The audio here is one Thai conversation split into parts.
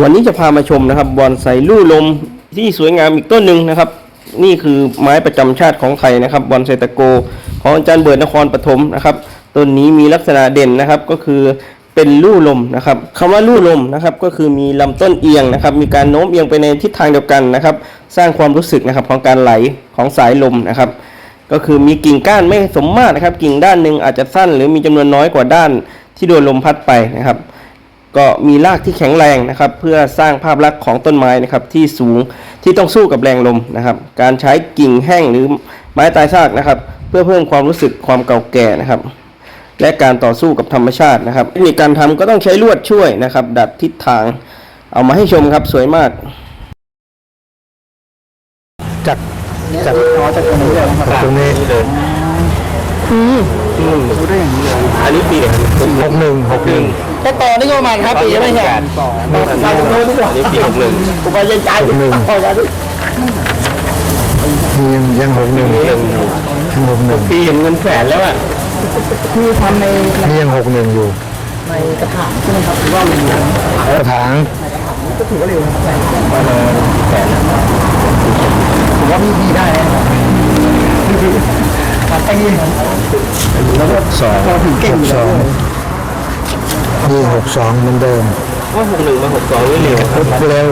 วันนี้จะพามาชมนะครับบอนไซลู่ลมที่สวยงามอีกต้นหนึ่งนะครับ นี่คือไม้ประจำชาติของไทยนะครับบอนไซตะโก ของอาจารย์เบิร์ดนครปฐมนะครับต้นนี้มีลักษณะเด่นนะครับก็คือเป็นลู่ลมนะครับคำว่าลู่ลมนะครับก็คือมีลำต้นเอียงนะครับ มีการโน้มเอียงไปในทิศทางเดียวกันนะครับ สร้างความรู้สึกนะครับของการไหลของสายลมนะครับ ก็คือมีกิ่งก้านไม่สมมาตรนะครับ กิ่งด้านหนึ่งอาจจะสั้น หรือมีจำนวนน้อยกว่าด้านที่โดนลมพัดไปนะครับ ก็มีรากที่แข็งแรงนะครับ เพื่อสร้างภาพลักษณ์ของต้นไม้นะครับที่สูงที่ต้องสู้กับแรงลมนะครับ การใช้กิ่งแห้งหรือไม้ตายซากนะครับ เพื่อเพิ่มความรู้สึกความเก่าแก่นะครับ และการต่อสู้กับธรรมชาตินะครับเทคนิคการทำก็ต้องใช้ลวดช่วยนะครับ ดัดทิศทางเอามาให้ชมครับสวยมาก จากจากอ๋อจากตรงนี้เลยครับตรงนี้เลย ดูได้อย่างนี้เลยอันนี้ปีไหนครับหกหนึ่งหกหนึ่งก็ต่อนี่ก็ประมาณห้าปีใช่ไหมเนี่ยต่อมาตรงโน้นดีกว่าอันนี้ปีหกหนึ่งผมไปใจใจต่อจากนี้นี่ยังยังหกหนึ่งยังหกหนึ่งปีเห็นเงินแสนแล้วอะคือทำในนี่ยังหกหนึ่งอยู่ในกระถางใช่ไหมครับหรือว่ามันกระถางก็ถือว่าเร็วนะแสนผมว่ามีดีได้นะทำ ไปยืนแล้วก็สองพอถึงเก่งสองนี่หกสองเหมือนเดิมว่าหกหนึ่งมาหกสองนี่เร็วครับเร็ว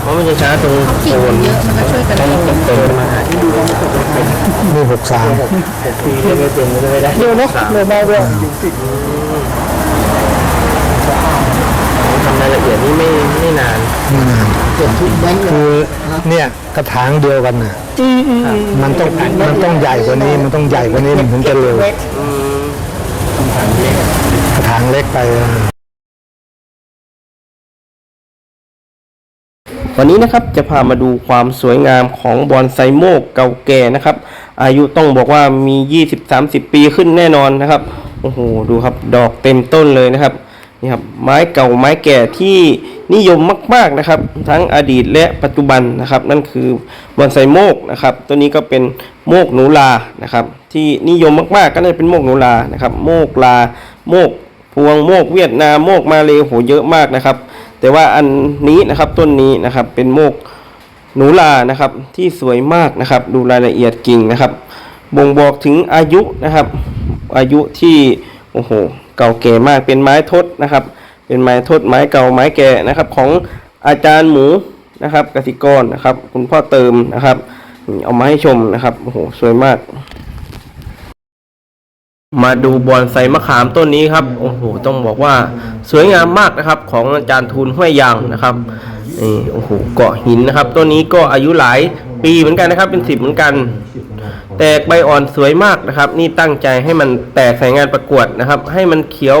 เพราะมันจะช้าตรงโซนเยอะมันก็ช่วยกันเติมมาหาที่ดูนี่หกสามปีเรียกไม่เต็มก็ไม่ได้เร็วเนาะเร็วมากเลย รายละเอียดนี่ไม่ไม่นานนี่นานเก็บทุกแบงค์เลยคือเนี่ยกระถางเดียวกันน่ะมันต้องมันต้องใหญ่กว่านี้มันต้องใหญ่กว่านี้มันถึงจะเร็วอืมกระถางเล็กไป วันนี้นะครับจะพามาดูความสวยงามของบอนไซโมกเก่าแก่นะครับ อายุต้องบอกว่ามี 20-30 ปีขึ้นแน่นอนนะครับ โอ้โห ดูครับ ดอกเต็มต้นเลยนะครับ นี่ครับไม้เก่าไม้แก่ที่นิยมมากๆนะครับ ทั้งอดีตและปัจจุบันนะครับ นั่นคือบอนไซโมกนะครับ ตัวนี้ก็เป็นโมกหนูลานะครับ ที่นิยมมากๆก็น่าจะเป็นโมกหนูลานะครับ โมกลาโมกพวงโมกเวียดนามโมกมาเลโหเยอะมากนะครับ แต่ว่าอันนี้นะครับต้นนี้นะครับเป็นโมกหนูลานะครับที่สวยมากนะครับ ดูรายละเอียดกิ่งนะครับ บ่งบอกถึงอายุนะครับ อายุที่โอ้โห เก่าแก่มากเป็นไม้ทดนะครับ เป็นไม้ทดไม้เก่าไม้แก่นะครับ ของอาจารย์หมูนะครับกสิกรนะครับ คุณพ่อเติมนะครับเอามาให้ชมนะครับโอ้โหสวยมาก มาดูบอนไซมะขามต้นนี้ครับโอ้โหต้องบอกว่าสวยงามมากนะครับ ของอาจารย์ทูลห้วยยางนะครับนี่โอ้โหเกาะหินนะครับต้นนี้ก็อายุหลายปีเหมือนกันนะครับ เป็นสิบเหมือนกัน แตกใบอ่อนสวยมากนะครับ นี่ตั้งใจให้มันแตกใส่งานประกวดนะครับ ให้มันเขียว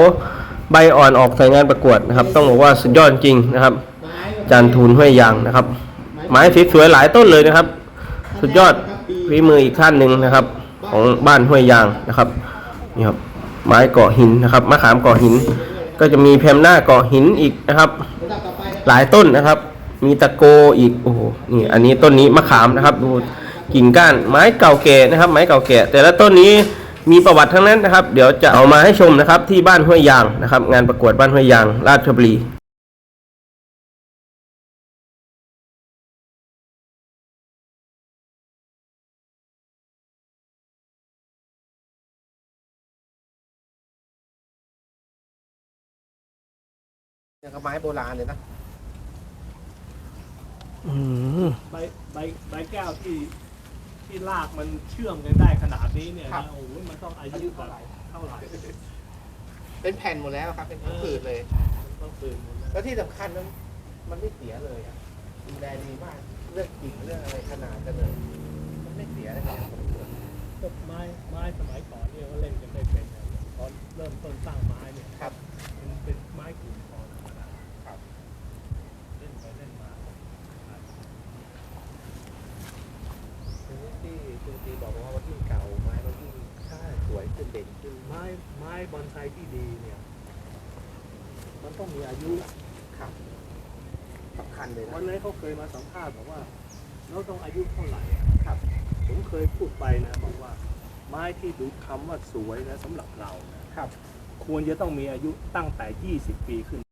ใบอ่อนออกใส่งานประกวดนะครับ ต้องบอกว่าสุดยอดจริงนะครับ จารย์ทูลห้วยยางนะครับ ไม้สวยๆหลายต้นเลยนะครับ สุดยอดฝีมืออีกท่านหนึ่งนะครับ ของบ้านห้วยยางนะครับนี่ครับไม้เกาะหินนะครับมะขามเกาะหิน ก็จะมีแพมหน้าเกาะหินอีกนะครับ หลายต้นนะครับ มีตะโกอีกโอ้โหนี่อันนี้ต้นนี้มะขามนะครับดู กิ่งก้านไม้เก่าแก่นะครับ ไม้เก่าแก่ แต่ละต้นนี้มีประวัติทั้งนั้นนะครับ เดี๋ยวจะเอามาให้ชมนะครับ ที่บ้านห้วยยางนะครับ งานประกวดบ้านห้วยยางราชบุรีอย่างกับไม้โบราณเลยนะอืมใบใบใบแก้วที่ ที่ลากมันเชื่อมกันได้ขนาดนี้เนี่ยครันะบโอ้โหมันต้องอายุอายุแบเท่าบไหร่เท่าไหร่เป็นแผ่นหมดแล้วครับ เป็นทั้งผืนเลย ต้องตื่นหมดนะแล้วที่สำคัญนั้นมันไม่เสียเลยอะดูแลดีมากเรื่องกิ่งเรื่องอะไรขนาดกันเลย มันไม่เสียเลยครับพวกไม้ไม้สมัยก่อนเนี่ยก็เล่นกันไม่เป็นนะตอนเริ่มต้นสร้างไม้เนี่ย ครับ มันเป็นไม้กลุ่มคอนธรรมดา ครับ เล่นไปเล่นมา ทีนี้ที่คุณตีบอกว่ายิ่งเก่าไม้เรายิ่งค่าสวยขึ้นเด่นขึ้นไม้ไม้บอนไซที่ดีเนี่ยมันต้องมีอายุครับสำคัญเลยนะวันนี้นเขาเคยมาสัมภาษณ์บอกว่าเราต้องอายุเท่าไหร่อะครับ ผมเคยพูดไปนะบอกว่า ไม้ที่ดูคำว่าสวยนะสำหรับเรานะครับ ควรจะต้องมีอายุตั้งแต่ 20 ปีขึ้น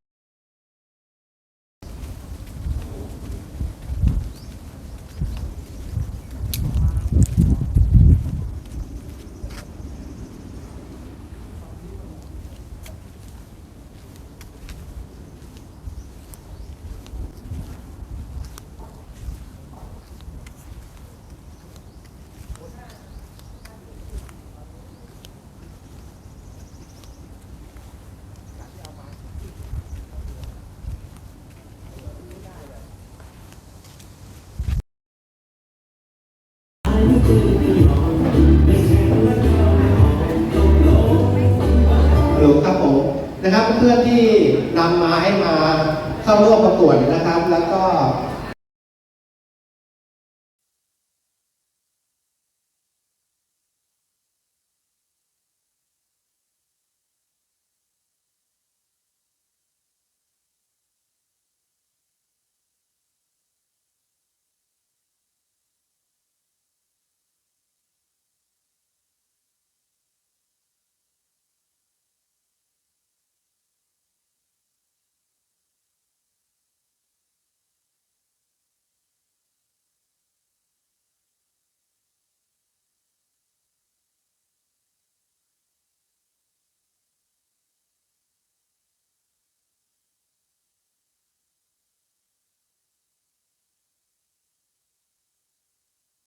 หลวงครับผมนะครับเพื่อนที่นำมาให้มาเข้าร่วมประกวดนะครับ แล้วก็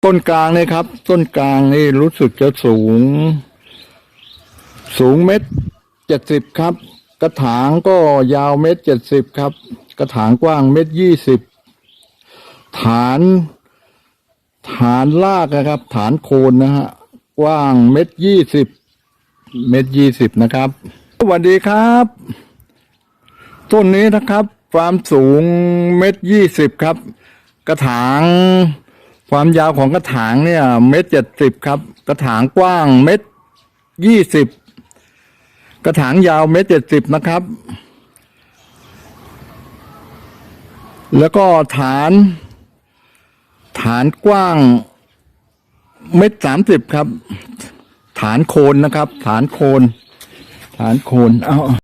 ต้นกลางเนี่ยครับ ต้นกลางนี่รู้สึกจะสูง สูงเม็ดเจ็ดสิบครับ กระถางก็ยาวเม็ดเจ็ดสิบครับ กระถางกว้างเม็ดยี่สิบฐานฐานรากนะครับ ฐานโคนนะฮะกว้างเม็ดยี่สิบเม็ดยี่สิบนะครับ สวัสดีครับ ต้นนี้นะครับ ความสูงเม็ดยี่สิบครับ กระถาง ความยาวของกระถางเนี่ย เม็ดเจ็ดสิบครับ กระถางกว้างเม็ดยี่สิบกระถางยาวเม็ดเจ็ดสิบนะครับ แล้วก็ฐาน ฐานกว้างเม็ดสามสิบครับ ฐานโคนนะครับ ฐานโคน ฐานโคนเอา